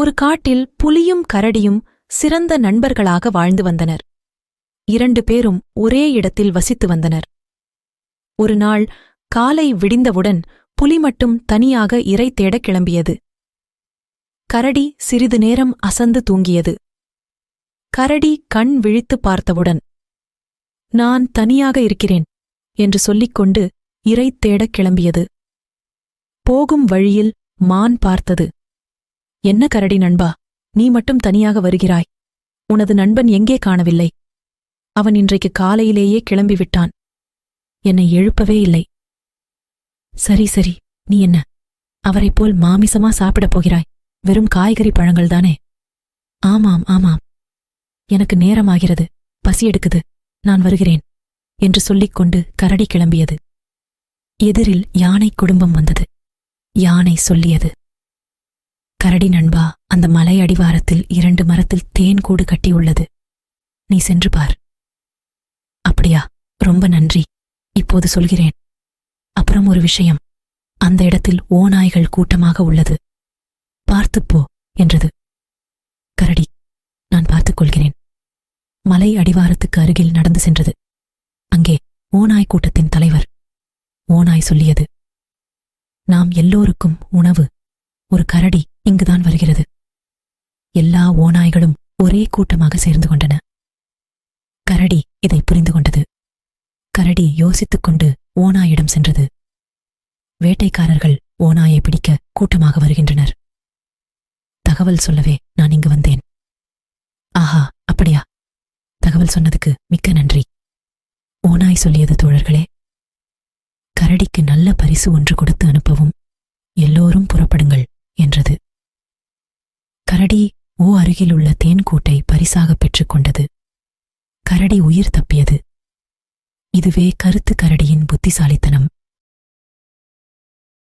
ஒரு காட்டில் புலியும் கரடியும் சிறந்த நண்பர்களாக வாழ்ந்து வந்தனர். இரண்டு பேரும் ஒரே இடத்தில் வசித்து வந்தனர். ஒரு நாள் காலை விடிந்தவுடன் புலி மட்டும் தனியாக இரை தேடக் கிளம்பியது. கரடி சிறிது நேரம் அசந்து தூங்கியது. கரடி கண் விழித்து பார்த்தவுடன் நான் தனியாக இருக்கிறேன் என்று சொல்லிக்கொண்டு இரை தேடக் கிளம்பியது. போகும் வழியில் மான் பார்த்தது. என்ன கரடி நண்பா நீ மட்டும் தனியாக வருகிறாய். உனது நண்பன் எங்கே காணவில்லை? அவன் இன்றைக்கு காலையிலேயே கிளம்பிவிட்டான். என்னை எழுப்பவே இல்லை. சரி சரி நீ என்ன? அவரைப் போல் மாமிசமா சாப்பிடப் போகிறாய். வெறும் காய்கறி பழங்கள்தானே? ஆமாம் ஆமாம். எனக்கு நேரமாகிறது. பசி எடுக்குது. நான் வருகிறேன் என்று சொல்லிக்கொண்டு கரடி கிளம்பியது. எதிரில் யானை குடும்பம் வந்தது. யானை சொல்லியது. கரடி நண்பா அந்த மலை அடிவாரத்தில் இரண்டு மரத்தில் தேன் கூடு கட்டியுள்ளது. நீ சென்று பார். அப்படியா ரொம்ப நன்றி. இப்போது சொல்கிறேன். அப்புறம் ஒரு விஷயம். அந்த இடத்தில் ஓநாய்கள் கூட்டமாக உள்ளது. பார்த்துப்போ என்றது. கரடி நான் பார்த்துக் கொள்கிறேன். மலை அடிவாரத்துக்கு அருகில் நடந்து சென்றது. அங்கே ஓநாய் கூட்டத்தின் தலைவர். ஓநாய் சொல்லியது. நாம் எல்லோருக்கும் உணவு. ஒரு கரடி இங்குதான் வருகிறது. எல்லா ஓநாய்களும் ஒரே கூட்டமாக சேர்ந்து கொண்டன. கரடி இதை புரிந்து கொண்டது. கரடி யோசித்துக் கொண்டு ஓநாயிடம் சென்றது. வேட்டைக்காரர்கள் ஓநாயை பிடிக்க கூட்டமாக வருகின்றனர். தகவல் சொல்லவே நான் இங்கு வந்தேன். ஆஹா அப்படியா? தகவல் சொன்னதுக்கு மிக்க நன்றி. ஓநாய் சொல்லியது தோழர்களே கரடிக்கு நல்ல பரிசு ஒன்று கொடுத்து அனுப்பவும் எல்லோரும் புறப்படுங்கள் என்றது கரடி ஓ அருகில் உள்ள தேன்கூட்டை பரிசாகப் பெற்றுக் கொண்டது கரடி உயிர் தப்பியது. இதுவே கருத்து கரடியின் புத்திசாலித்தனம்.